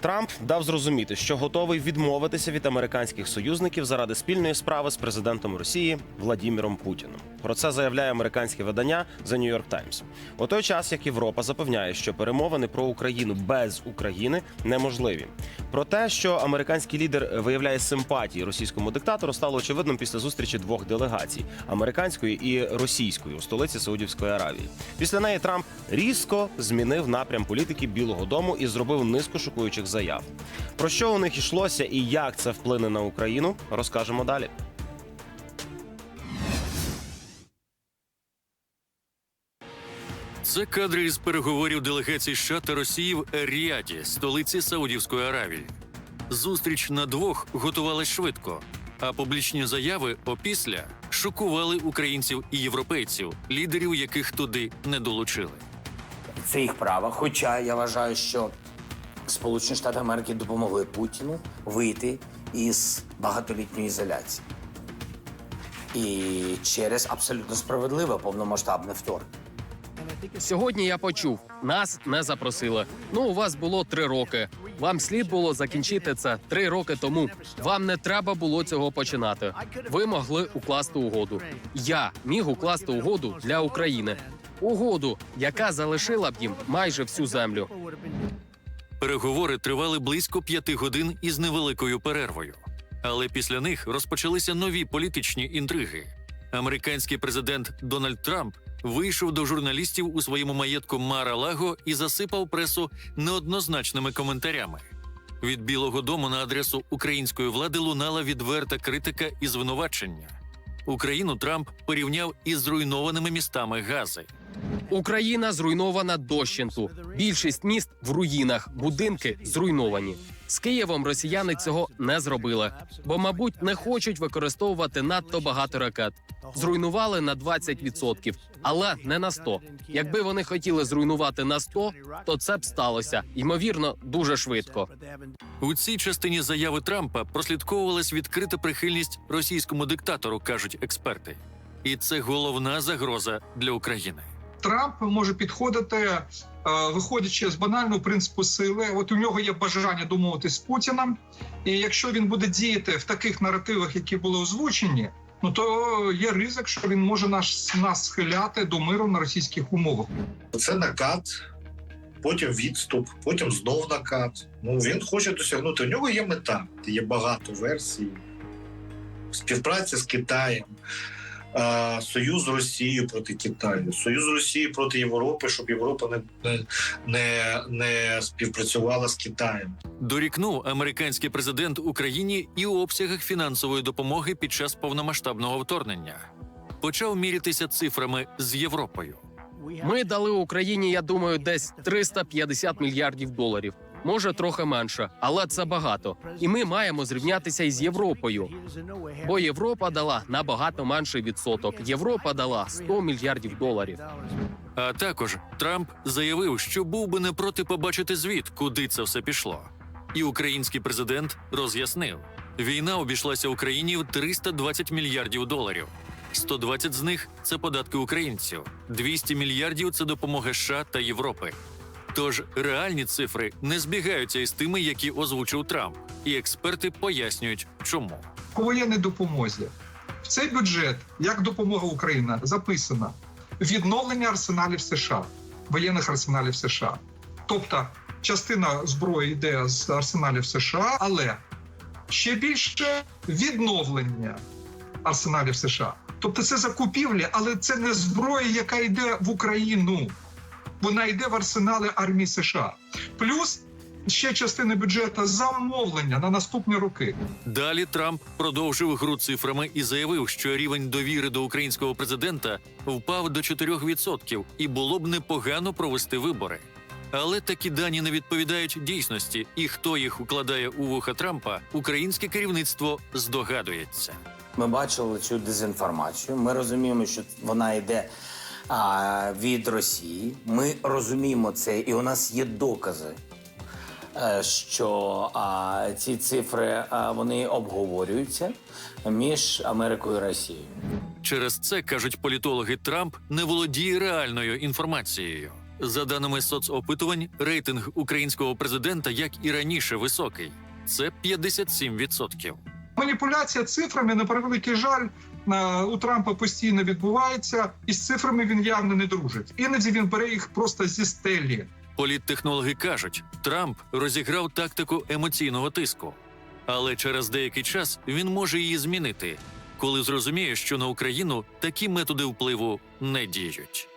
Трамп дав зрозуміти, що готовий відмовитися від американських союзників заради спільної справи з президентом Росії Владіміром Путіним. Про це заявляє американське видання The New York Times. У той час, як Європа запевняє, що перемовини про Україну без України неможливі. Про те, що американський лідер виявляє симпатії російському диктатору, стало очевидним після зустрічі двох делегацій американської і російської у столиці Саудівської Аравії. Після неї Трамп різко змінив напрям політики Білого Дому і зробив низку шокуючих заяв. Про що у них йшлося і як це вплине на Україну, розкажемо далі. Це кадри із переговорів делегацій США та Росії в Ер-Ріаді, столиці Саудівської Аравії. Зустріч на двох готувалась швидко, а публічні заяви опісля шокували українців і європейців, лідерів яких туди не долучили. Це їх право. Хоча я вважаю, що Сполучені Штати Америки допомогли Путіну вийти із багатолітньої ізоляції. І через абсолютно справедливе повномасштабне вторгнення. Сьогодні я почув, нас не запросили. Ну, у вас було три роки. Вам слід було закінчити це три роки тому. Вам не треба було цього починати. Ви могли укласти угоду. Я міг укласти угоду для України. Угоду, яка залишила б їм майже всю землю. Переговори тривали близько п'яти годин із невеликою перервою. Але після них розпочалися нові політичні інтриги. Американський президент Дональд Трамп вийшов до журналістів у своєму маєтку Мара-Лаго і засипав пресу неоднозначними коментарями. Від Білого Дому на адресу української влади лунала відверта критика і звинувачення. Україну Трамп порівняв із зруйнованими містами Гази. Україна зруйнована дощенту. Більшість міст в руїнах, будинки зруйновані. З Києвом росіяни цього не зробили, бо, мабуть, не хочуть використовувати надто багато ракет. Зруйнували на 20%, але не на 100. Якби вони хотіли зруйнувати на 100, то це б сталося ймовірно дуже швидко. У цій частині заяви Трампа прослідковувалась відкрита прихильність російському диктатору, кажуть експерти. І це головна загроза для України. Трамп може підходити, е, виходячи з банального принципу сили. От у нього є бажання домовитись з Путіним, і якщо він буде діяти в таких наративах, які були озвучені, ну то є ризик, що він може нас, нас схиляти до миру на російських умовах. Це накат, потім відступ, потім знов накат. Ну він хоче досягнути. У нього є мета, є багато версій. Співпраця з Китаєм, союз з Росією проти Китаю, союз з Росією проти Європи, щоб Європа не, не, не, не співпрацювала з Китаєм. Дорікнув американський президент Україні і у обсягах фінансової допомоги під час повномасштабного вторгнення. Почав мірятися цифрами з Європою. Ми дали Україні, я думаю, десь 350 мільярдів доларів. Може трохи менше, але це багато. І ми маємо зрівнятися із Європою. Бо Європа дала набагато менший відсоток. Європа дала 100 мільярдів доларів. А також Трамп заявив, що був би не проти побачити звіт, куди це все пішло. І український президент роз'яснив: війна обійшлася Україні в 320 мільярдів доларів. 120 з них це податки українців, 200 мільярдів це допомога США та Європи. Тож реальні цифри не збігаються із тими, які озвучив Трамп, і експерти пояснюють, чому. По воєнній допомозі в цей бюджет, як допомога Україні, записано відновлення арсеналів США, воєнних арсеналів США. Тобто частина зброї йде з арсеналів США, але ще більше відновлення арсеналів США. Тобто це закупівлі, але це не зброя, яка йде в Україну. Вона йде в арсенали армії США. Плюс ще частина бюджету замовлення на наступні роки. Далі Трамп продовжив гру цифрами і заявив, що рівень довіри до українського президента впав до 4% і було б непогано провести вибори. Але такі дані не відповідають дійсності, і хто їх укладає у вуха Трампа, українське керівництво здогадується. Ми бачили цю дезінформацію. Ми розуміємо, що вона йде від Росії. Ми розуміємо це, і у нас є докази, е, що а, ці цифри а, вони обговорюються між Америкою і Росією. Через це кажуть політологи, Трамп не володіє реальною інформацією. За даними соцопитувань, рейтинг українського президента, як і раніше, високий це 57%. Маніпуляція цифрами на превеликий жаль е, у Трампа постійно відбувається, і з цифрами він явно не дружить. Іноді він бере їх просто зі стелі. Політтехнологи кажуть, Трамп розіграв тактику емоційного тиску, але через деякий час він може її змінити, коли зрозуміє, що на Україну такі методи впливу не діють.